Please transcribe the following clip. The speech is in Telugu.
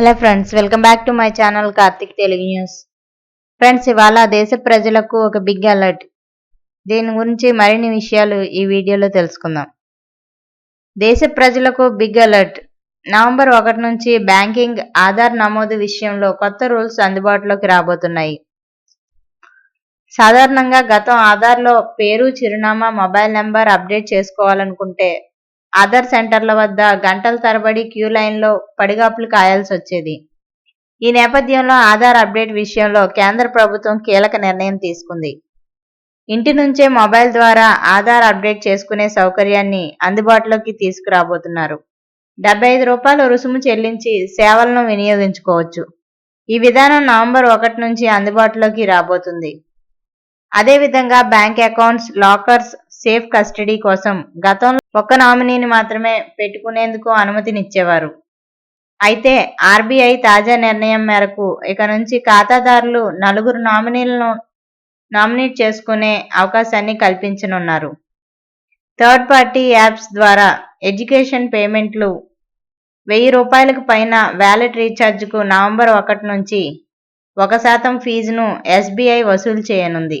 Hello friends welcome back to my channel Karthik Telugu news. Friends ఇవాళ దేశ ప్రజలకు ఒక బిగ్ అలర్ట్. దీని గురించి మరిన్ని విషయాలు ఈ వీడియోలో తెలుసుకుందాం. దేశ ప్రజలకు బిగ్ అలర్ట్. నవంబర్ ఒకటి నుంచి బ్యాంకింగ్ ఆధార్ నమోదు విషయంలో కొత్త రూల్స్ అందుబాటులోకి రాబోతున్నాయి. సాధారణంగా గతం ఆధార్లో పేరు చిరునామా మొబైల్ నెంబర్ అప్డేట్ చేసుకోవాలనుకుంటే ఆధార్ సెంటర్ల వద్ద గంటల తరబడి క్యూ లైన్లో పడిగాపులు కాయాల్సి వచ్చేది. ఈ నేపథ్యంలో ఆధార్ అప్డేట్ విషయంలో కేంద్ర ప్రభుత్వం కీలక నిర్ణయం తీసుకుంది. ఇంటి నుంచే మొబైల్ ద్వారా ఆధార్ అప్డేట్ చేసుకునే సౌకర్యాన్ని అందుబాటులోకి తీసుకురాబోతున్నారు. డెబ్బై ఐదు రూపాయలు రుసుము చెల్లించి సేవలను వినియోగించుకోవచ్చు. ఈ విధానం నవంబర్ ఒకటి నుంచి అందుబాటులోకి రాబోతుంది. అదేవిధంగా bank accounts lockers safe custody కోసం గతంలో ఒక్క నామినీని మాత్రమే పెట్టుకునేందుకు అనుమతినిచ్చేవారు. అయితే ఆర్బీఐ తాజా నిర్ణయం మేరకు ఇక నుంచి ఖాతాదారులు నలుగురు నామినీలను నామినేట్ చేసుకునే అవకాశాన్ని కల్పించనున్నారు. థర్డ్ పార్టీ యాప్స్ ద్వారా ఎడ్యుకేషన్ పేమెంట్లు వెయ్యి రూపాయలకు పైన వ్యాలెట్ రీఛార్జ్కు నవంబర్ ఒకటి నుంచి ఒక శాతం ఫీజును ఎస్బీఐ వసూలు చేయనుంది.